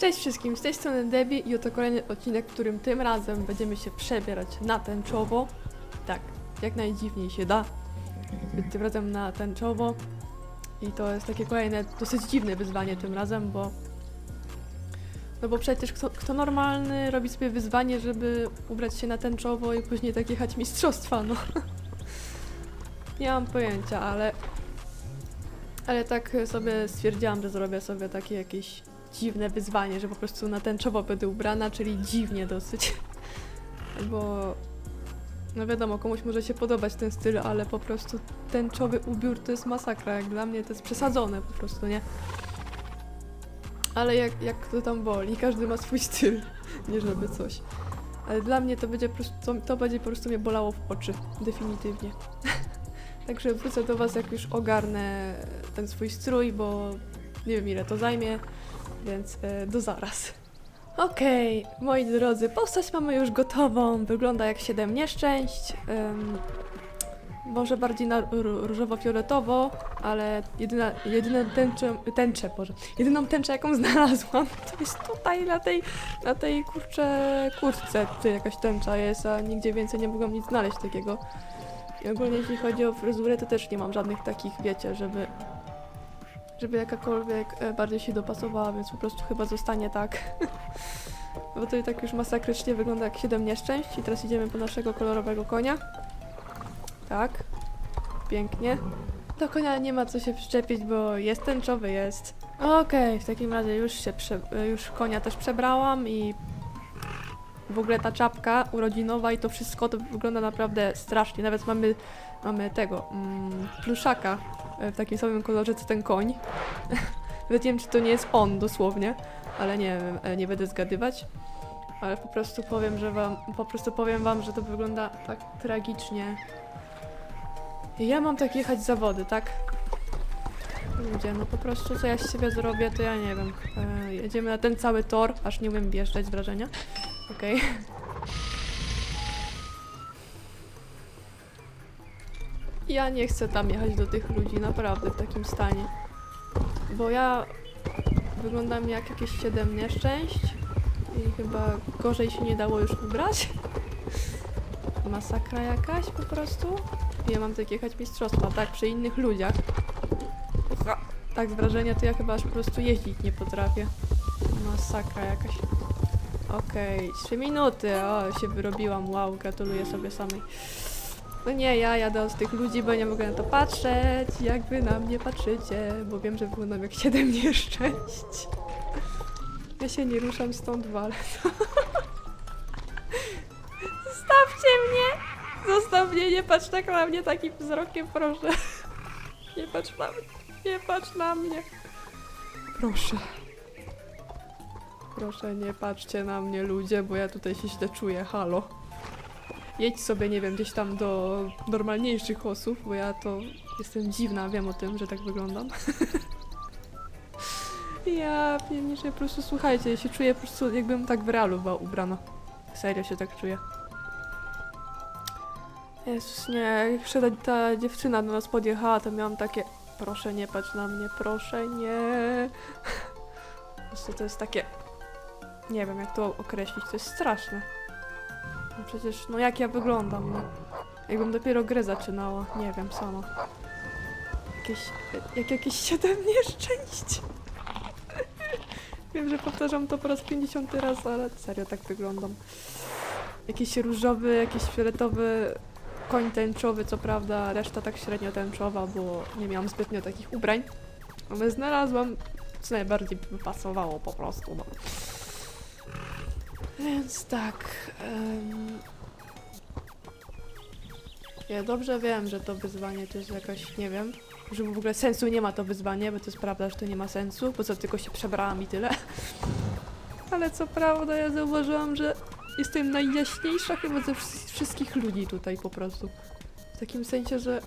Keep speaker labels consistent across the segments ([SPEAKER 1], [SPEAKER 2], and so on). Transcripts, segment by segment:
[SPEAKER 1] Cześć wszystkim, z tej strony Debbie i oto kolejny odcinek, w którym tym razem będziemy się przebierać na tęczowo. Tak, jak najdziwniej się da. Tym razem na tęczowo. I to jest takie kolejne, dosyć dziwne wyzwanie tym razem, bo... No bo przecież kto, kto normalny robi sobie wyzwanie, żeby ubrać się na tęczowo i później tak jechać mistrzostwa, no. Nie mam pojęcia, ale... Ale tak sobie stwierdziłam, że zrobię sobie takie jakieś dziwne wyzwanie, że po prostu na tęczowo będę ubrana, czyli dziwnie dosyć. Bo no wiadomo, komuś może się podobać ten styl, ale po prostu tęczowy ubiór to jest masakra. Jak dla mnie to jest przesadzone po prostu, nie? Ale jak, jak to tam woli, każdy ma swój styl, nie żeby coś. Ale dla mnie to będzie po prostu, to, to będzie po prostu mnie bolało w oczy, definitywnie. Także wrócę do Was, jak już ogarnę ten swój strój, bo nie wiem ile to zajmie, więc e, do zaraz. Okej, moi drodzy, postać mamy już gotową. Wygląda jak siedem nieszczęść. Ym, może bardziej na ró- różowo-fioletowo, ale jedyna, jedyne tęcze, tęcze, Boże, jedyną tęczę jaką znalazłam, to jest tutaj na tej, na tej kurcze kurtce. Tutaj jakaś tęcza jest, a nigdzie więcej nie mogłam nic znaleźć takiego. I ogólnie jeśli chodzi o fryzurę, to też nie mam żadnych takich, wiecie, żeby żeby jakakolwiek e, bardziej się dopasowała, więc po prostu chyba zostanie tak. Bo to i tak już masakrycznie wygląda jak 7 nieszczęść i teraz idziemy po naszego kolorowego konia. Tak. Pięknie. Do konia nie ma co się przyczepić, bo jest tęczowy, jest. Okej, w takim razie już się e, już konia też przebrałam i w ogóle ta czapka urodzinowa i to wszystko to wygląda naprawdę strasznie. Nawet mamy, mamy tego, mm, pluszaka w takim samym kolorze co ten koń. Nawet nie wiem, czy to nie jest on dosłownie, ale nie wiem, e, nie będę zgadywać. Ale po prostu powiem, że wam, po prostu powiem wam, że to wygląda tak tragicznie. I Ja mam tak jechać zawody, tak? Ludzie, no po prostu co ja z siebie zrobię, to ja nie wiem. E, jedziemy na ten cały tor, aż nie umiem wjeżdżać z wrażenia. Okej. Ja nie chcę tam jechać do tych ludzi, naprawdę w takim stanie. Bo ja wyglądam jak jakieś 7 nieszczęść i chyba gorzej się nie dało już ubrać. Masakra jakaś po prostu. Ja mam tak jechać mistrzostwa, tak, przy innych ludziach. Ha, Tak z wrażenia to ja chyba aż po prostu jeździć nie potrafię. Masakra jakaś. Okej, trzy minuty. O, się wyrobiłam. Wow, gratuluję sobie samej. No nie, ja jadę od tych ludzi, bo nie mogę na to patrzeć. Jak wy na mnie patrzycie, bo wiem, że wyglądam jak siedem nieszczęść. Ja się nie ruszam stąd, wale. Zostawcie mnie! Zostaw mnie, nie patrz tak na mnie takim wzrokiem, proszę. Nie patrz na mnie. Nie patrz na mnie. Proszę. Proszę, nie patrzcie na mnie ludzie, bo ja tutaj się źle czuję, halo. Jedź sobie, nie wiem, gdzieś tam do normalniejszych osób, bo ja to jestem dziwna, wiem o tym, że tak wyglądam. ja pierniczę, po prostu słuchajcie, ja się czuję po prostu jakbym tak w realu była ubrana. Serio się tak czuję. Jezus, nie, jeszcze ta, ta dziewczyna do nas podjechała, to miałam takie proszę nie patrz na mnie, proszę nie. Po prostu to jest takie nie wiem, jak to określić, to jest straszne. No przecież, no jak ja wyglądam, no. Jakbym dopiero grę zaczynała, nie wiem, sama. Jakieś, jak jakieś siedem nieszczęść. wiem, że powtarzam to po raz 50 raz, ale serio tak wyglądam. Jakiś różowy, jakiś fioletowy koń tęczowy, co prawda, reszta tak średnio tęczowa, bo nie miałam zbytnio takich ubrań. Ale znalazłam, co najbardziej pasowało po prostu, no. Więc tak. em, ja dobrze wiem, że to wyzwanie to jest jakaś, nie wiem, że w ogóle sensu nie ma to wyzwanie, bo to jest prawda, że to nie ma sensu, bo co tylko się przebrałam i tyle. Ale co prawda ja zauważyłam, że jestem najjaśniejsza chyba ze wszy- wszystkich ludzi tutaj po prostu. W takim sensie, że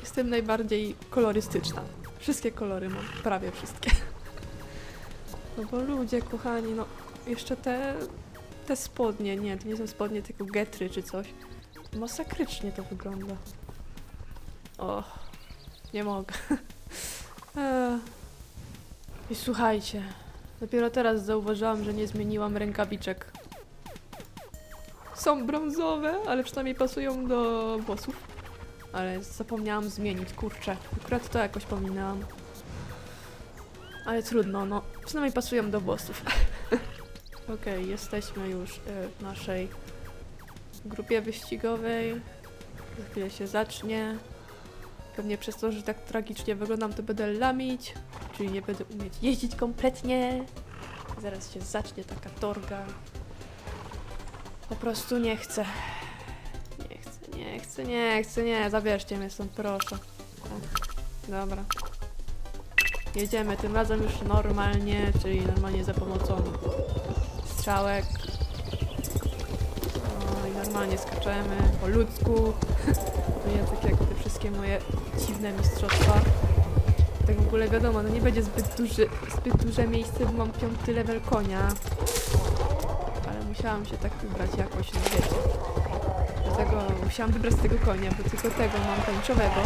[SPEAKER 1] jestem najbardziej kolorystyczna. Wszystkie kolory mam, prawie wszystkie. No bo ludzie, kochani, no jeszcze te, te spodnie, nie, to nie są spodnie, tylko getry czy coś. Masakrycznie to wygląda. O, nie mogę. Eee. I słuchajcie, Dopiero teraz zauważyłam, że nie zmieniłam rękawiczek. Są brązowe, ale przynajmniej pasują do włosów. Ale zapomniałam zmienić, kurczę. Akurat to jakoś pominęłam. Ale trudno, no. Przynajmniej pasują do włosów. Okej, jesteśmy już y, w naszej grupie wyścigowej. Za chwilę się zacznie. Pewnie przez to, że tak tragicznie wyglądam, to będę lamić, czyli nie będę umieć jeździć kompletnie. Zaraz się zacznie taka torga. Po prostu nie chcę. Nie chcę, nie chcę, nie chcę, nie. Zabierzcie mnie stąd, proszę. O, dobra. Jedziemy tym razem już normalnie, czyli normalnie za pomocą strzałek. O, i normalnie skaczemy po ludzku. To nie tak jak te wszystkie moje dziwne mistrzostwa. Tak w ogóle wiadomo, no nie będzie zbyt, duży, zbyt duże miejsce, bo mam piąty level konia. Ale musiałam się tak wybrać jakoś, no wiecie. Dlatego musiałam wybrać tego konia, bo tylko tego mam tańczowego.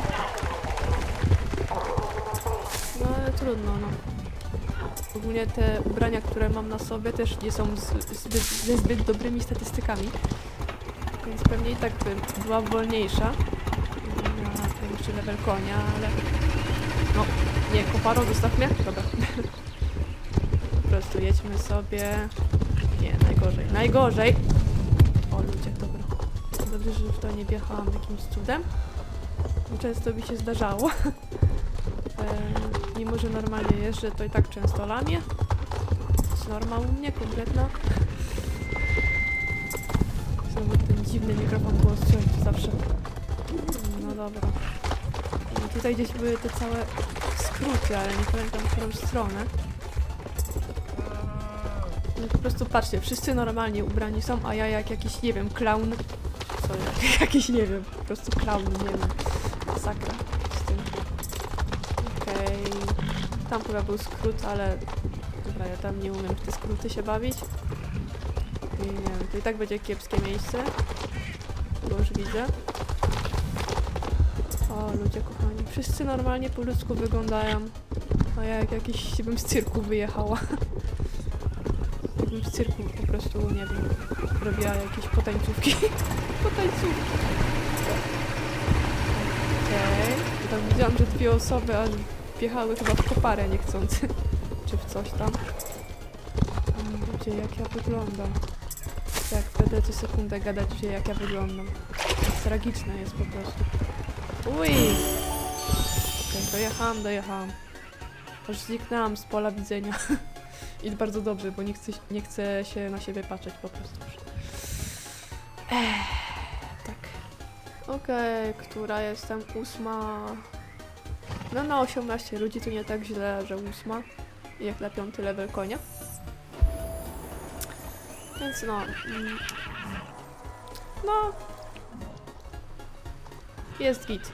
[SPEAKER 1] Trudno, no. Ogólnie te ubrania, które mam na sobie też nie są zbyt, ze zbyt dobrymi statystykami. Więc pewnie i tak by była wolniejsza na najwyższy level konia, ale... No, nie, koparo, zostaw mnie. Dobra. po prostu jedźmy sobie... Nie, najgorzej, najgorzej! O ludzie, dobra. Dobrze, że w to nie wjechałam jakimś cudem. Często mi się zdarzało. mimo, że normalnie jeżdżę, to i tak często lamię. Jest norma u mnie, kompletna. Znowu ten dziwny mikrofon głosu, jak zawsze. No dobra. No tutaj gdzieś były te całe skróty, ale nie pamiętam w którą stronę. No po prostu patrzcie, wszyscy normalnie ubrani są, a ja jak jakiś, nie wiem, clown. Co, jak, jakiś, nie wiem, po prostu clown, nie wiem. Masakra z tym. Okej. Tam chyba był skrót, ale... Dobra, ja tam nie umiem w te skróty się bawić. I nie wiem, to i tak będzie kiepskie miejsce. Bo już widzę. O, ludzie kochani. Wszyscy normalnie po ludzku wyglądają. A ja jak jakiś bym z cyrku wyjechała. Jakbym z cyrku po prostu, nie wiem, robiła jakieś potańcówki. potańcówki. Okej. Okay. Tam widziałam, że dwie osoby aż wjechały chyba w koparę niechcący. Czy w coś tam. Ludzie, jak ja wyglądam. Tak, będę co sekundę gadać, gdzie jak ja wyglądam. Tragiczne jest po prostu. Uj! Okej, dojechałam, dojechałam. Aż zniknęłam z pola widzenia. I bardzo dobrze, bo nie chcę, nie chcę się na siebie patrzeć po prostu. Ech, tak. Okej, która jestem? Ósma. No na 18 ludzi to nie tak źle, że ósma. Jak na piąty level konia. Więc no. mm, No. Jest git.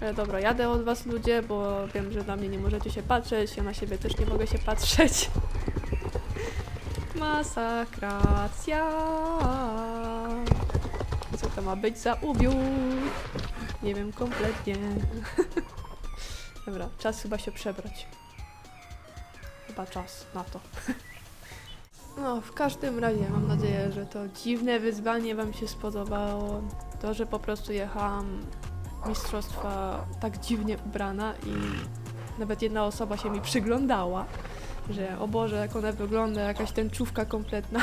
[SPEAKER 1] Ale dobra, jadę od was ludzie, bo wiem, że na mnie nie możecie się patrzeć, ja na siebie też nie mogę się patrzeć. Masakracja. Co to ma być za ubiór? Nie wiem kompletnie. Dobra, czas chyba się przebrać. Chyba czas na to. No, w każdym razie mam nadzieję, że to dziwne wyzwanie Wam się spodobało. To, że po prostu jechałam mistrzostwa tak dziwnie ubrana i nawet jedna osoba się mi przyglądała, że o Boże, jak ona wygląda, jakaś tęczówka kompletna.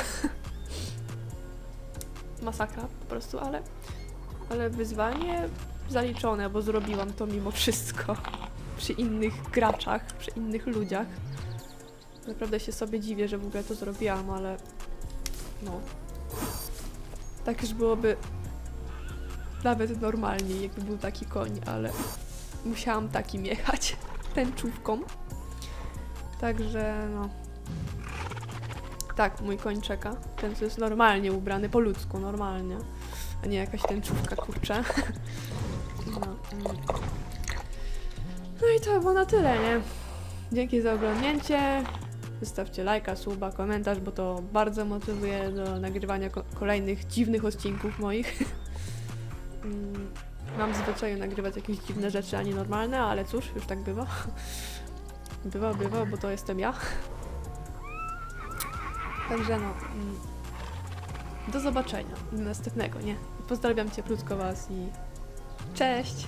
[SPEAKER 1] Masakra po prostu, ale, ale wyzwanie zaliczone, bo zrobiłam to mimo wszystko przy innych graczach, przy innych ludziach. Naprawdę się sobie dziwię, że w ogóle to zrobiłam, ale no. Tak już byłoby nawet normalnie, jakby był taki koń, ale musiałam takim jechać, tęczówką. Także no. Tak, mój koń czeka. Ten co jest normalnie ubrany, po ludzku, normalnie. A nie jakaś tęczówka, kurczę. No, mm. No i to było na tyle, nie? Dzięki za oglądnięcie. Zostawcie lajka, suba, komentarz, bo to bardzo motywuje do nagrywania ko- kolejnych dziwnych odcinków moich. Mm, Mam w zwyczaju nagrywać jakieś dziwne rzeczy, a nie normalne, ale cóż, już tak bywa. Bywa, bywa, bo to jestem ja. Także no, mm, do zobaczenia, do następnego, nie? Pozdrawiam cię krótko was i cześć!